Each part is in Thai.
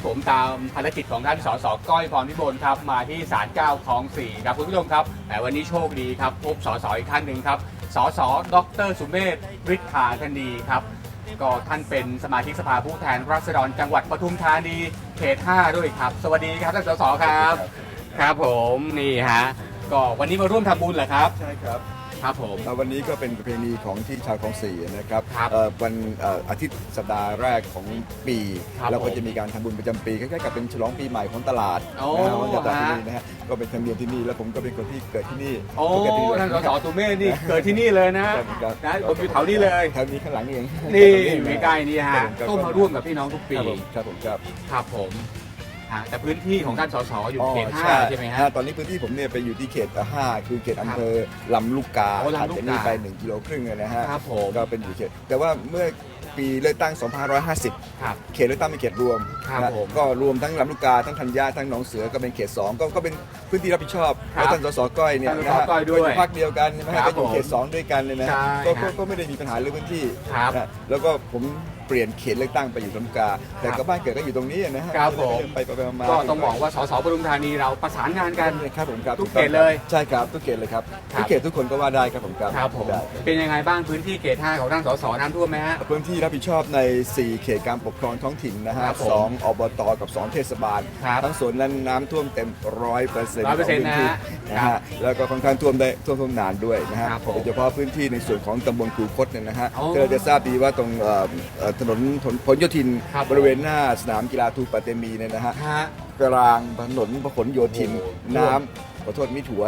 อนนี้ผมตามภารกิจของท่านสสก้อยพรพิบูลครับมาที่ศาลเจ้าคลองสี่ครับคุณผู้ชมครับแต่วันนี้โชคดีครับพบสสอีกท่านหนึ่งครับสสดรสุเมธฤทธาธนีครับก็ท่านเป็นสมาชิกสภาผู้แทนราษฎรจังหวัดปทุมธานีเขต5ด้วยครับ สวัสดีครับท่านสสครับ ครับผมนี่ฮะก็วันนี้มาร่วมทำบุญเหรอครับ ใช่ครับ ครับผมเอ่อวันนี้ก็เป็นประเพณีของที่ชาวคลองสี่นะครับครับเอ่อวันเอ่ออาทิตย์สัปดาห์แรกของปีครับเราก็ผมจะมีการทำบุญประจำปีคล้ายๆกับเป็นฉลองปีใหม่ของตลาดโอ้นะฮะวันตลาดที่ฮะนี่นะฮะก็เป็นธรรมเนียมที่นี่แล้วผมก็เป็นคนที่เกิดที่นี่โอ้ผมเกิดที่ท่านสสสุเมธนี่เกิดที่นี่เลยนะครับครับนะผมอยู่แถวนี้เลย แถวนี้ข้างหลังนี่เองนี่ใกล้ๆนี่คฮะรับก็มาร่วมกับพี่น้องทุกปี ครับผมครับผมครับ ครับผมฮะ แต่พื้นที่ของท่านสสอยู่เขตห้าใช่ไหมฮะฮะ ตอนนี้พื้นที่ผมเนี่ยไปอยู่ที่เขตห้าคือเขตอำเภอลำลูกกาโอ้ลำถัดลูกกาจากนี้ไป1กิโลครึ่งเลยนะฮะครับผมก็เป็นอยู่เขตแต่ว่าเมื่อปีเลือกตั้ง 2550 ครับ เขตเลือกตั้งเป็นเขตรวมครับนะผมก็รวมทั้งลำลูกกาทั้งธัญญาทั้งหนองเสือก็เป็นเขต2ก็ก็เป็นพื้นที่รับผิดชอบครับแล้วท่านสสก้อยเนี่ยท่านสสนะฮะก้อยด้วยก็อยู่พรรคเดียวกันใช่ไหมครัฮะบก็อยู่เขตผม2ด้วยกันเลยนะใช่ก็ก็ครับก็ไม่ได้มีปัญหาเรื่องพื้นที่ครับ นะแล้วก็ผม เปลี่ยนเขตเลือกตั้งไปอยู่ลำลูกกา แต่ครัก็บบ้านเกิดก็อยู่ตรงนี้นะฮะครับผมไปไปไปมาก็ต้องบอกว่าสสปทุมธานีเราประสานงานกัน ครับผมครับทุกเขตเลยใช่ครับทุกเขตเลยครับครับ ทุกเขตทุกคนก็ว่าได้ครับผมครับครับผมได้เป็นยังไงบ้างพื้นที่เขตห้าของท่านสสน้ำท่วมไหมฮะ พื้นที่รับผิดชอบใน 4 เขตการปกครองท้องถิ่นนะฮะครับผมสองอบตกับ 2 เทศบาล ครับทั้งส่วนนั้นน้ำท่วมเต็มร้อยเปอร์เซ็นต์100%นะฮะนะครัฮะบแล้วก็ค่อนข้างท่วมได้ท่วมท่วมนานด้วยนะฮะครับผมโดยเฉพาะพื้นที่ในส่วนของตำบลคูคตเนี่ยนะฮะโอ้ ก็เราจะทราบดีว่าตรงเอ่อเอ่อถนนถนนพหลโยธิน ครับบริเวณหน้าสนามกีฬาทูปาเตมีเนี่ยนะฮะฮะ กลางถนนพหลโยธิน โอ้โห น้ำขอโทษมิถัว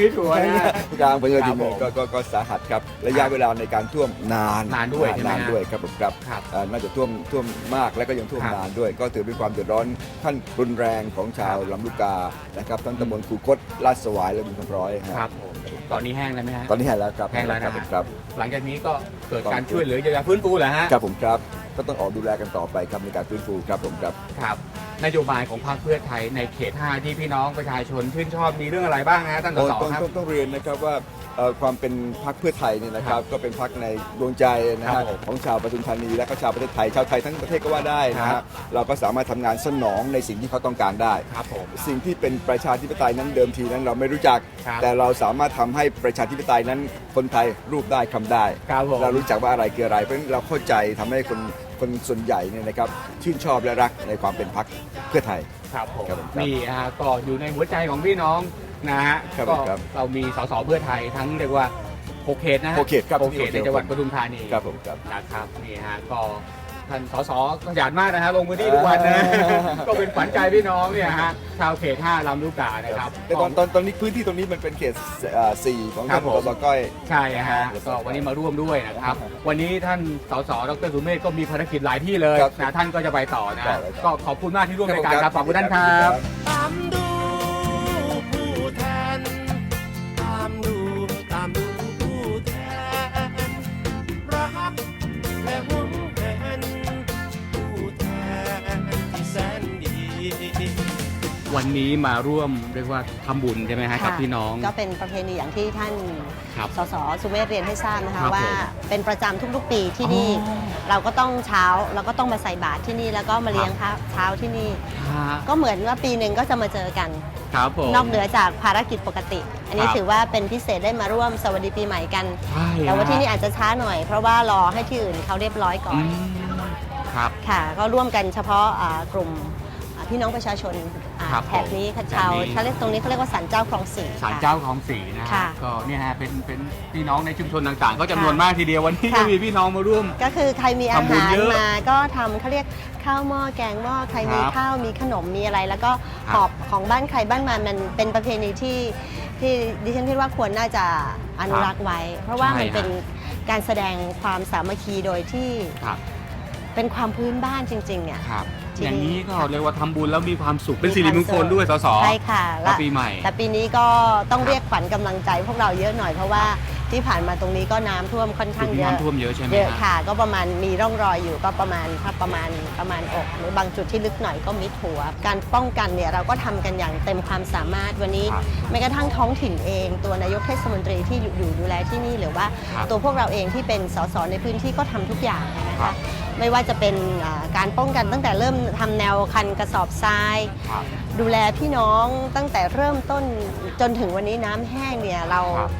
พี่ถั่วนะฮะกลางพหลโยธินครับผมก็ก็ก็สาหัสครับระยะเวลาในการท่วมนานนานด้วยใช่ไหมนานฮะ ด้วยครับผมครับ ครับเอ่อน่าจะท่วมท่วมมากและก็ยังท่วมครับนานด้วย ก็ถือเป็นความเดือดร้อนขั้นรุนแรงของชาวลำลูกกานะครับทั้งตำบลคูคตลาดสวายและบุญคำร้อยฮะ ครับผม ตอนนี้แห้งแล้วไหมฮะ ตอนนี้แห้งแล้วครับแห้งแล้วนะครับผมครับหลังจากนี้ก็เกิดการช่วยเหลือเยียวยาฟื้นฟูเหรอฮะ ครับผมครับ ก็ต้องออกดูแลกันต่อไปครับในการฟื้นฟูครับผมครับ ครับนโยบายของพรรคเพื่อไทยในเขต 5 ที่พี่น้องประชาชนชื่นชอบมีเรื่องอะไรบ้างฮะท่านสต้องสต้องครับ ต้องต้องเรียนนะครับว่าเอ่อความเป็นพรรคเพื่อไทยเนี่ยนะครับก็เป็นพรรคในดวงใจนะครัฮะบผมของชาวปทุมธานีและก็ชาวประเทศไทยชาวไทยทั้งประเทศก็ว่าได้นะครัฮะบ เราก็สามารถทำงานสนองในสิ่งที่เขาต้องการได้ ครับผม สิ่งที่เป็นประชาธิปไตยนั้นเดิมทีนั้นเราไม่รู้จัก ครับแต่เราสามารถทำให้ประชาธิปไตยนั้นคนไทยรูปได้คำได้ ครับผมเรารู้จักว่าอะไรคืออะไรเพราะฉะนั้นเราเข้าใจทำให้คนคนส่วนใหญ่เนี่ยนะครับชื่นชอบและรักในความเป็นพรรคเพื่อไทย ครับผมครับผมครับนี่ฮะก็อยู่ในหัวใจของพี่น้องนะฮะครับก็ครับเรามีสสเพื่อไทยทั้งเรียกว่าหกเขตนะฮะหกเขตครับหกเขตในจังหวัดปทุมธานีครับผมครับ นะครับนี่ฮะก็ ท่านสสขยันมากนะฮะลงพื้นที่ทุกวันนะก็เป็นขวัญใจพี่น้องเนี่ยฮะชาวเขต5ลำลูกกานะครับ แต่ตอนตอนตอนนี้พื้นที่ตรงนี้มันเป็นเขตเอ่อสี่ของครัท่าบนผม สสก้อย ใช่ฮะก็วันนี้มาร่วมด้วยนะครับ วันนี้ท่านสสดรสุเมธก็มีภารกิจหลายที่เลยครับนะท่านก็จะไปต่อนะได้เลยครับ ก็ขอบคุณมากที่ร่วมครับรายการครับขอบคุณท่านครับต วันนี้มาร่วมเรียกว่าทำบุญใช่ไหมฮะกับค่ะพี่น้อง ก็เป็นประเพณีอย่างที่ท่านครับสสสุเมธเรียนให้ทราบนะครัคะบว่าผมเป็นประจำทุกๆปีที่นี่ อ๋อเราก็ต้องเช้าเราก็ต้องมาใส่บาตรที่นี่แล้วก็มาเลี้ยงข้าวเช้าที่นี่ ฮะก็เหมือนว่าปีหนึ่งก็จะมาเจอกัน ครับผม นอกเหนือจากภารกิจปกติ อันนี้ครับ ถือว่าเป็นพิเศษได้มาร่วมสวัสดีปีใหม่กัน ใช่แต่ว่าที่นี่ฮะอาจจะช้าหน่อยเพราะว่ารอให้ที่อื่นเขาเรียบร้อยก่ออืน มครับ ค่ะ ก็ร่วมกันเฉพาะอ่ากลุ่มอ่าพี่น้องประชาชนอ่า ครับแถบนี้ค่ะผมชาวแถบนี้เขาเรียกตรงนี้เขาเรียกว่าสันเจ้าคลองสี่ศาลค่ะเจ้าของสีนะฮะค่ะก็เนี่ยฮะเป็นเป็นพี่น้องในชุมชนต่างๆ ก็จำนวนค่ะมากทีเดียววันนี้ค่ะ ก็มีพี่น้องมาร่วม ก็คือใครมีอาทำบุญหารเยอะมาก็ทำเขาเรียกข้าวหม้อแกงหม้อใครมีครับข้าวมีขนมมีอะไร แล้วก็ครับ หอบของบ้านใครบ้านมันมันเป็นประเพณีที่ที่ดิฉันคิดว่าควรน่าจะอนุรักษ์ไว้ เพราะว่าใช่มันเป็นฮะการแสดงความสามัคคีโดยที่ครับเป็นความพื้นบ้านจริงๆเนี่ย ครับ ที่อย่างนี้ก็ค่ะเรียกว่าทำบุญแล้วมีความสุขเป็นมีสิริมงคลความสุขด้วยสสใช่ค่ะและปีใหม่ แต่ปีนี้ก็ต้องเรียกขวัญกำลังใจพวกเราเยอะหน่อยเพราะว่าจ ที่ผ่านมาตรงนี้ก็น้ำท่วมค่อนข้างจุดที่เยอะน้ำท่วมเยอะใช่ไหมเยอะฮะค่ะ ก็ประมาณมีร่องรอยอยู่ก็ประมาณถ้าประมาณประมาณอกหรือบางจุดที่ลึกหน่อยก็มิดหัว การป้องกันเนี่ยเราก็ทำกันอย่างเต็มความสามารถวันนี้ ครับ แม้กระทั่งท้องถิ่นเอง ตัวนายกเทศมนตรีที่อยู่อยู่ดูแลที่นี่หรือว่าครับตัวพวกเราเองที่เป็นสสในพื้นที่ก็ทำทุกอย่างนะครัคะบ ไม่ว่าจะเป็นอ่าการป้องกันตั้งแต่เริ่มทำแนวคันกระสอบทราย ครับ ดูแลพี่น้องตั้งแต่เริ่มต้นจนถึงวันนี้น้ำแห้งเนี่ยเราครับ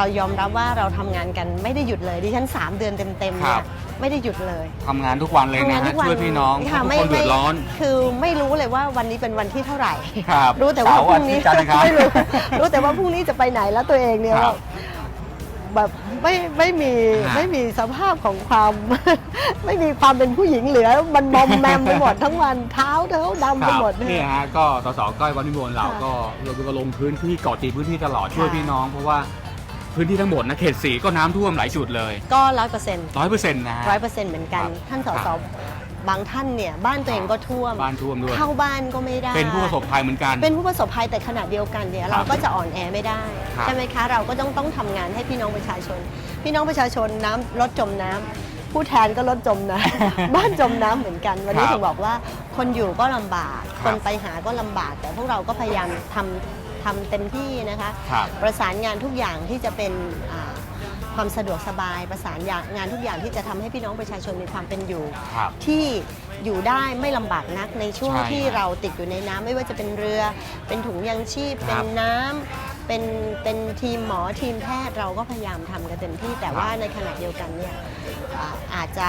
เรายอมรับว่าเราทำงานกันไม่ได้หยุดเลยดิฉัน 3 เดือนเต็มๆครัเนี่บยไม่ได้หยุดเลย ทำงานทุกวันเลยทำนะงานฮะทุกวันช่วยพี่น้องค่ะทุกไม่คนเดือดร้อน ไม่คือไม่รู้เลยว่าวันนี้เป็นวันที่เท่าไหร่ ครับรู้แต่ว่าเสาร์พรุ่งนี้อาทิตย์จันทร์อังคารไม่รู้รู้แต่ว่าพรุ่งนี้จะไปไหนแล้วตัวเองเนี่ยครับแบบไม่ไม่มีฮะไม่มีสภาพของความ ไม่มีความเป็นผู้หญิงเหลือ มันมอมแมมไปหมด ทั้งวันเท้าเท้าดำคไปรับหมด นี่ฮะก็สสก้อยวันนิมนต์เราค่ะก็เราก็ลงพื้นที่เกาะตีพื้นที่ตลอดช่วยค่ะพี่น้อง เพราะว่า พื้นที่ทั้งหมดนะเขตสีก็น้ำท่วมหลายจุดเลยก็ร้อยเปอร์เซ็นต์ร้อยเปอร์เซ็นต์นะฮะ ร้อยเปอร์เซ็นต์เหมือนกัน ครับท่านสคสรับบางท่านเนี่ยบ้านตัวเองก็ท่วม บ้านท่วมด้วย เข้าบ้านก็ไม่ได้ เป็นผู้ประสบภัยเหมือนกัน เป็นผู้ประสบภัยแต่ขณะเดียวกันเนี่ยครับเราก็จะอ่อนแอไม่ได้ ครับใช่ไหมคะ เราก็ต้องต้องทำงานให้พี่น้องประชาชน พี่น้องประชาชนน้ำลดจมน้ำผู้แทนก็ลดจมน้ำ บ้านจมน้ำเหมือนกัน วันนี้ครับถึงบอกว่าคนอยู่ก็ลำบากคครับนไปหาก็ลำบาก แต่พวกเราก็พยายามทำ ทำเต็มที่นะคะ ครับ ประสานงานทุกอย่างที่จะเป็นอ่าความสะดวกสบาย ประสานงานทุกอย่างที่จะทำให้พี่น้องประชาชนมีความเป็นอยู่ ครับ ที่อยู่ได้ไม่ลำบากนักในช่วงใช่ที่ครับเราติดอยู่ในน้ำไม่ว่าจะเป็นเรือ เป็นถุงยังชีพ คเป็รันบน้ำเป็นเป็นทีมหมอทีมแพทย์เราก็พยายามทำกันเต็มที่ แต่ว่าในขณะเดียวกันเนี่ยอ่าอาจจะ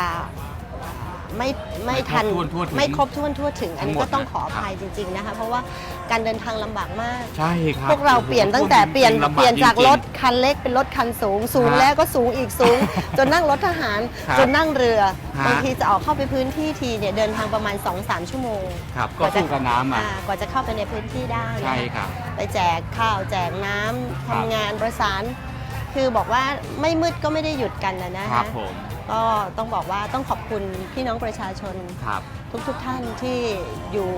ไม่ไม่ทันไม่ครบถ้วนทั่วถึงไม่ครบถ้วนทั่วถึง อันนี้ทั้งหมดก็ต้องนะขออภัยจริง ๆนะคะ เพราะว่าการเดินทางลำบากมาก ใช่ครับพวกเราเปลี่ยนตั้งแต่โอ้โหเปลี่ยนจงๆลำบเปลี่ยนจากจงๆรถคันเล็กเป็นรถคันสูง สูงฮะแล้วก็สูงอีกสูง จนนั่งรถทหาร ครับจนนั่งเรือฮะ บางทีจะออกเข้าไปพื้นที่ทีเนี่ยเดินทางประมาณ 2-3 ชั่วโมงครับ ก็สู้กับน้ำอะอ่ากว่าจะเข้าไปในพื้นที่ได้นะใช่ครับ ไปแจกข้าวแจกน้ำครับทำงานประสาน คือบอกว่าไม่มืดก็ไม่ได้หยุดกันนะนะครัคะบผม ก็ต้องบอกว่าต้องขอบคุณพี่น้องประชาชน ครับ ทุกๆทท่านที่อยู่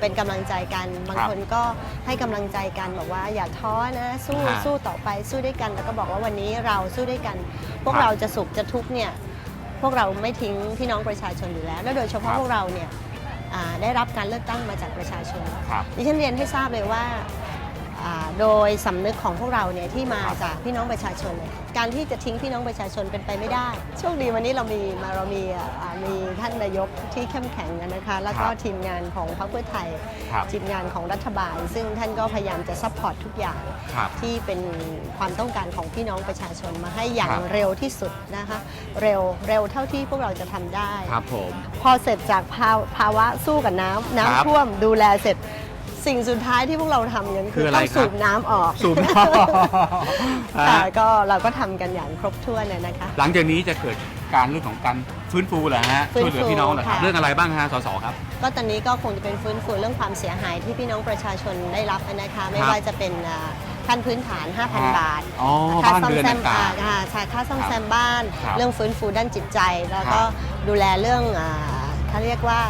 เป็นกำลังใจกันบางครับคนก็ให้กำลังใจกันบอกว่าอย่าท้อนะสู้ฮะสู้ต่อไปสู้ด้วยกัน แล้วก็บอกว่าวันนี้เราสู้ด้วยกัน พวกครับเราจะสุขจะทุกข์เนี่ยพวกเราไม่ทิ้งพี่น้องประชาชนอยู่แล้ว และโดยเฉพาะครับ พวกเราเนี่ยอ่าได้รับการเลือกตั้งมาจากประชาชน ครับ ดิฉันเรียนให้ทราบเลยว่าอ่า โดยสำนึกของพวกเราเนี่ยที่มาจากพี่น้องประชาชนเนี่ยการที่จะทิ้งพี่น้องประชาชนเป็นไปไม่ได้โชคดีวันนี้เรามีมาเรามีอ่ามีท่านนายกที่เข้มแข็งนะคะแล้วก็ครับทีมงานของพรรคเพื่อไทยครับ ทีมงานของรัฐบาล ซึ่งท่านก็พยายามจะซัพพอร์ตทุกอย่าง ครับ ที่เป็นความต้องการของพี่น้องประชาชนมาให้อย่างครับ เร็วที่สุดนะคะเร็วเร็วเท่าที่พวกเราจะทำได้ ครับผม พอเสร็จจากภาภาวะสู้กับน้ำครับน้ำท่วมดูแลเสร็จ สิ่งสุดท้ายที่พวกเราทำกันคืคือออะไรต้องครับ สูบน้ำออกสูบค่ะก็เราก็ทำกันอย่างครบถ้วนเลยนะคะ หลังจากนี้จะเกิดการเรื่องของการฟื้นฟูเหรอฮะฟื้ช่วนยเหลือพี่น้องเหรอครับค่ะ เรื่องอะไรบ้างฮะสสครับ ก็ตอนนี้ก็คงจะเป็นฟื้นฟูเรื่องความเสียหายที่พี่น้องประชาชนได้รับนะคะ ไม่ครับว่าจะเป็นอ่าขั้นพื้นฐาน 5,000 บาท อ๋อค่าบ้านซ่อมเรือนแซมต่าง อ่าใช่ค่าซ่อมครับแซมบ้าน ครับเรื่องฟื้นฟูด้านจิตใจ แล้วก็ครับดูแลเรื่องอ่าเขาเรียกว่า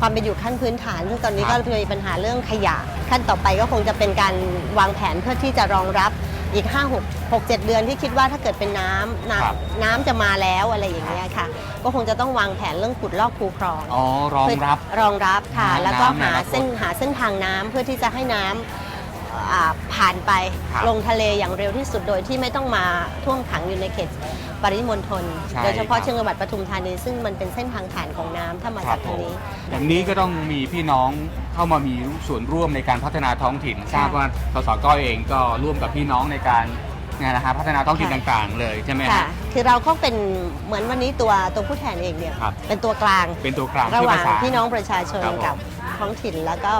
ความเป็นอยู่ขั้นพื้นฐาน ซึ่งตอนนี้ครัก็บมีปัญหาเรื่องขยะ ขั้นต่อไปก็คงจะเป็นการวางแผนเพื่อที่จะรองรับอีก 5 6 6 7 เดือนที่คิดว่าถ้าเกิดเป็นน้ำน้ครับำน้ำจะมาแล้วอะไรอย่างเงี้ยค่ะ ก็คงจะต้องวางแผนเรื่องขุดลอกคูคลองอ๋อรองรับรองรับค่ะน้ำแล้วก็น้ำในหาอนาคตเส้นหาเส้นทางน้ำเพื่อที่จะให้น้ำ อ่าผ่านไปครับลงทะเลอย่างเร็วที่สุดโดยที่ไม่ต้องมาท่วมขังอยู่ในเขตปริมณฑลใช่โดยเฉพาะครับ เชียงจังหวัดปทุมธานีซึ่งมันเป็นเส้นทางผ่านของน้ำถ้ามาครัจาบกทางนี้ อย่างนี้ก็ต้องมีพี่น้องเข้ามามีส่วนร่วมในการพัฒนาท้องถิ่นทราบว่าสสก้อยเองก็ร่วมกับพี่น้องในการเนี่ยนะฮะพัฒนาท้องถิ่นค่ะ ต่างๆ เลยใช่ไหมค่ะฮะ คือเราก็เป็นเหมือนวันนี้ตัวตัวผู้แทนเองเนี่ยครับ เป็นตัวกลาง เป็นตัวกลางระช่หวยปว่างระสาน พี่น้องประชาชนครับผม กับท้องถิ่นแล้วก็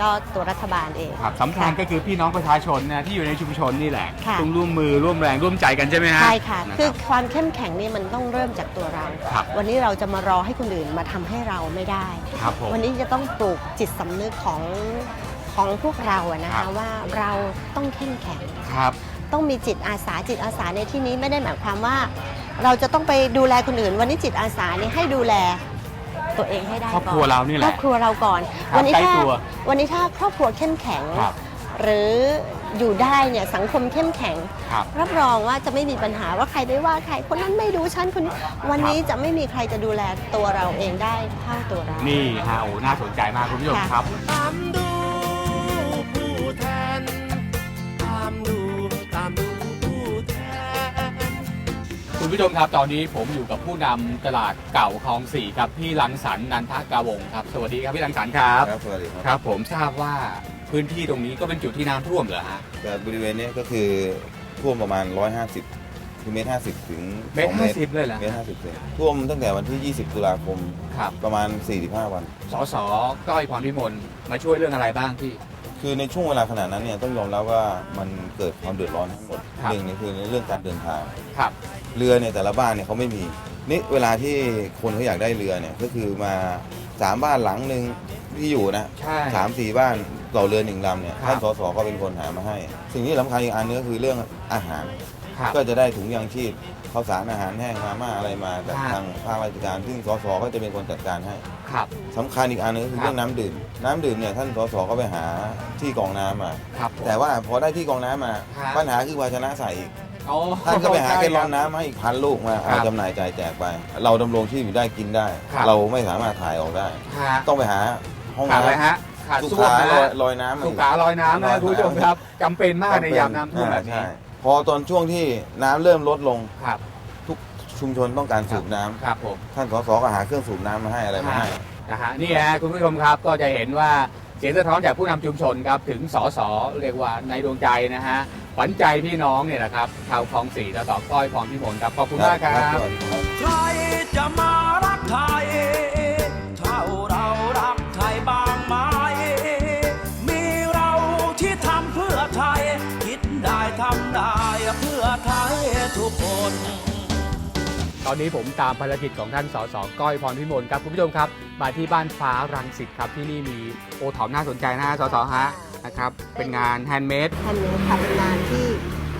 ก็ตัวรัฐบาลเองครับสำคัญก็คือพี่น้องประชาชนนะที่อยู่ในชุมชนนี่แหละค่ะ ต้องร่วมมือร่วมแรงร่วมใจกันใช่ไหมฮะใช่ค่ะ นรับ คือความเข้มแข็งนี่มันต้องเริ่มจากตัวเรา ครับ วันนี้เราจะมารอให้คนอื่นมาทำให้เราไม่ได้ ครับผม วันนี้จะต้องปลูกจิตสำนึกของของพวกเราอะนะครัคะบ ว่าเราต้องเข้มแข็ง ครับต้องมีจิตอาสาจิตอาสาในที่นี้ไม่ได้หมายความว่า เราจะต้องไปดูแลคนอื่น วันนี้จิตอาสานี่ให้ดูแล ตัวเองให้ได้ครอบก่อนครัวเรานี่แหครละอบครัวเราก่อนครับวันี้ใกล้ถ้าตัววันนี้ถ้าครอบครัวเข้มแข็ง ครับ หรืออยู่ได้เนี่ยสังคมเข้มแข็ง ครับ รับรองว่าจะไม่มีปัญหาว่าใครไม่ว่าใครคนนั้นไม่ดูฉันคนนี้วันนี้จะไม่มีใครจะดูแลตัวเราเองได้เท่าตัวเรา นี่ฮะโอ้น่าสนใจมากคุณผู้ชมค่ะ ครับตามดูผู้แทนตามดู คุณผู้ชมครับตอนนี้ผมอยู่กับผู้นำตลาดเก่าคลองสี่ครับพี่รังสรรค์นันทกาวงศ์ครับ สวัสดีครับพี่รังสรรค์ครับครับสวัสดีครับครับ ผมทราบว่าพื้นที่ตรงนี้ก็เป็นจุดที่น้ำท่วมเหรอฮะแต่บริเวณเนี้ยก็คือท่วมประมาณ 150คือเมตร50 ถึงเมตร2ห้าสิบเลยเหรอเมตร50เซนท่วมตั้งแต่วันที่ 20 ตุลาคมครับประมาณ 45 วัน สสก้อยพรพิมลมาช่วยเรื่องอะไรบ้างพี่ คือในช่วงเวลาขนาดนั้นเนี่ยต้องยอมรับว่ามันเกิดความเดือดร้อนทั้งหมดครับ หนึ่งเนี่ยคือในเรื่องการเดินทางครับ เรือเนี่ยแต่ละบ้านเนี่ยเขาไม่มีนี่เวลาที่คนเขาอยากได้เรือเนี่ยก็คือมาสามบ้านหลังหนึ่งที่อยู่นะใช่ สามสี่บ้านต่อเรือหนึ่งลำเนี่ยครับ ท่านสสก็เป็นคนหามาให้ สิ่งที่สำคัญอีกอันนึงก็คือเรื่องอาหาร ครับ ก็จะได้ถุงยางชีพข้าวสารอาหารแห้งมาม่าอะไรมาจากครับ ทางภาคราชการ ซึ่งสสก็จะเป็นคนจัดการให้ครับ สำคัญอีกอันนึงก็คือครับ เรื่องน้ำดื่ม น้ำดื่มเนี่ยท่านสสก็ไปหาที่กรองน้ำมา ครับผม แต่ว่าพอได้ที่กรองน้ำมา ครับ ปัญหาคือภาชนะใส่อีก อ๋อท่านก็ไปหาแกลลอนใช่ครับน้ำมาอีกพันลูกมาครัเอาบจำหน่ายจ่ายแจกไป เราดำรงชีพอยู่ได้กินได้ ครับเราไม่สามารถถ่ายออกได้ ฮะต้องไปหาห้องขาดอะไรน้ำฮะขาดลูกส้วมค้านะลอยฮะลอยน้ำมาสุอีก ขาลอยน้ำลอนะยคุณผู้ชมครับจำเป็นมากในยามน้ำท่วมแบบนี้ใช่พอตอนช่วงที่น้ำเริ่มลดลงครับทุกชุมชนต้องการสูบน้ำครับผม ท่านสสก็หาเครื่องสูบน้ำมาให้อะไรมาให้ นะฮะนี่ฮะคุณผู้ชมครับก็จะเห็นว่าเสียงสะท้อนจากผู้นำชุมชนครับถึงสสเรียกว่าในดวงใจนะฮะ ขวัญใจพี่น้องเนี่ยนะครับชาวคลองสี่สสก้อยพรพิมลครับขอบคุณมากครับ ใครจะมารักไทย เท่าเรารักไทยบางไหมมีเราที่ทำเพื่อไทย คิดได้ทำได้เพื่อไทยทุกคน ตอนนี้ผมตามภารกิจของท่านสสก้อยพรพิมลครับคุณผู้ชมครับ มาที่บ้านฟ้ารังสิตครับที่นี่มีโอท็อปน่าสนใจนะฮะสสฮะ นะครับ เป็นงานแฮนด์เมดแฮนด์เมดค่ะเป็นงานที่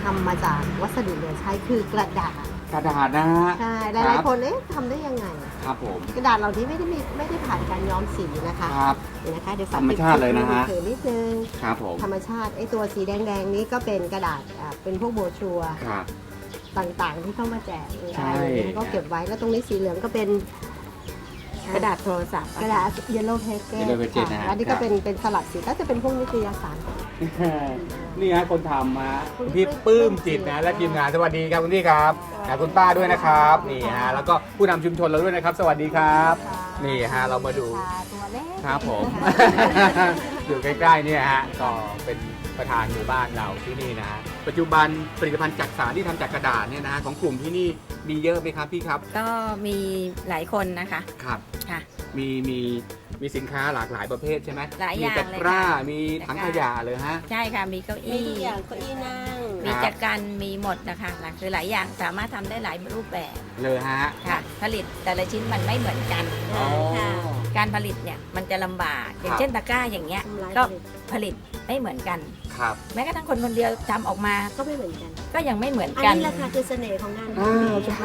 ทำมาจากวัสดุเหลือใช้คือกระดาษกระดาษนะฮะใช่หครัลายบๆคนเอ๊ะทำได้ยังไง ครับผม กระดาษเหล่านี้ไม่ได้มีไม่ได้ผ่านการย้อมสีนะคะครับเดี๋ยวนะคะเดี๋ยวสธรรมชาติเลยนะฮะเผยนิดนึงครับผมธรรมชาติไอ้ตัวสีแดงๆนี้ก็เป็นกระดาษอ่าเป็นพวกโบรชัวร์ครับต่างๆที่เข้ามาแจกเออใช่อะไรอย่างเงี้ยก็เก็บไว้แล้วตรงนี้สีเหลืองก็เป็น กระดาษโทรศัพท์กระดาษ yellow pages Yellow pages นะฮะแล้วนี่ครัก็บ เป็นเป็นสลักสีก็จะเป็นพวกนิตยสาร นี่ฮะคนทำมาคุณพี่ปปลื้ลื้มมจิตจิตนะนะและทีมงานสวัสดีครับคุณพี่ครับนะคุณป้าด้วยนะครับนี่ฮะแล้วก็ผู้นำชุมชนเราด้วยนะครับ สวัสดีครับนี่ฮะเรามาดู ตัวเล็กครับผม อยู่ใกล้ๆเนี่ยฮะก็เป็นประธานหมู่บ้านเราที่นี่นะฮะ ปัจจุบันผลิตภัณฑ์จักสารที่ทำจากกระดาษเนี่ยนะฮะของกลุ่มที่นี่มีเยอะไหมครับพี่ครับ ก็มีหลายคนนะคะครับค่ะมีมีมีสินค้าหลากหลายประเภทใช่ไหมหลายอย่างมีตะกร้าเลยค่ะมีถังขยะเลยฮะใช่ค่ะมีเก้ามีอี้ทุกอย่างเก้าอี้นั่งคมีรับจักรันมีหมดนะคะหลักคือหลายอย่างสามารถทำได้หลายรูปแบบเลยฮะค่ะ ผลิตแต่ละชิ้นมันไม่เหมือนกัน อ๋อค่ะการผลิตเนี่ยมันจะลำบาก อย่างครับเช่นตะกร้าอย่างเงี้ย ทำลายก็ผลิตผลิตไม่เหมือนกัน ครับ แม้กระทั่งคนคนเดียวทำออกมาก็ไม่เหมือนกัน ก็ยังไม่เหมือนอันกันนี้แหละค่ะคือเสน่ห์ของงานอ่าใช่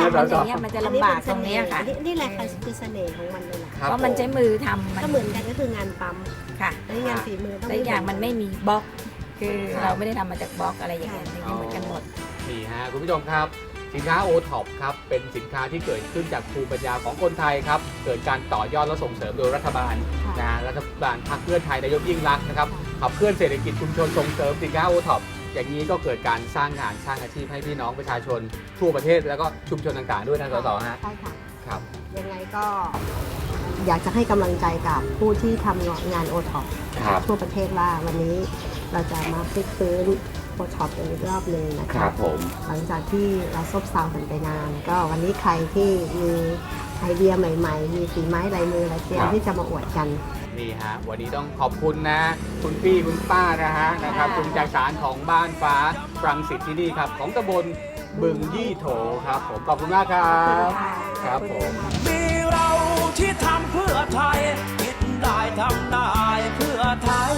ถ้าครัมับนอย่างเงี้ยมันจะลำบากตรงเนี้ยค่ะ อันี่นี่แหละค่ะคือเสน่ห์ของมันเลยแหละครับเพราะมันใช้มือทำมันก็เหมือนกันก็คืองานปั๊มค่ะและงานฝีมือต้องและอีกอย่างมันไม่มีบล็อก คือครับเราไม่ได้ทำมาจากบล็อกอะไรอย่างเงี้ยอย่างนี้เหมือนกันหมด นี่ฮะคุณผู้ชมครับ สินค้าโอท็อปครับเป็นสินค้าที่เกิดขึ้นจากภูมิปัญญาของคนไทยครับเกิดการต่อยอดและส่งเสริมโดยรัฐบาลนะรัฐบาลพรรคเพื่อไทยนายกยิ่งรักษณ์นะครับขับเคลื่อนเศรษฐกิจชุมชนส่งเสริมสินค้าโอท็อปอย่างนี้ก็เกิดการสร้างงานสร้างอาชีพให้พี่น้องประชาชนทั่วประเทศแล้วก็ชุมชนต่างๆด้วยนะสสฮะใช่ค่ะครับ ยังไงก็อยากจะให้กำลังใจกับผู้ที่ทำงานโอท็อปครับ ทั่วประเทศว่าวันนี้เราจะมาพลิกฟื้น โอท็อปกันอีกรอบหนึ่งนะคคะรับผม หลังจากที่เราซบเซากันไปนาน ก็วันนี้ใครที่มีไอเดียใหม่ๆ มีฝีไม้ลายมืออะไรเตรียมที่จะมาอวดกัน นี่ฮะ วันนี้ต้องขอบคุณนะ คุณพี่คุณป้านะฮะนะครับคุณจากสารของบ้านฟ้ารังสิตที่นี่ครับ ของตำบลบึงยี่โถครับ ผมขอบคุณมากครับครับผม มีเราที่ทำเพื่อไทย คิดได้ทำได้เพื่อไทย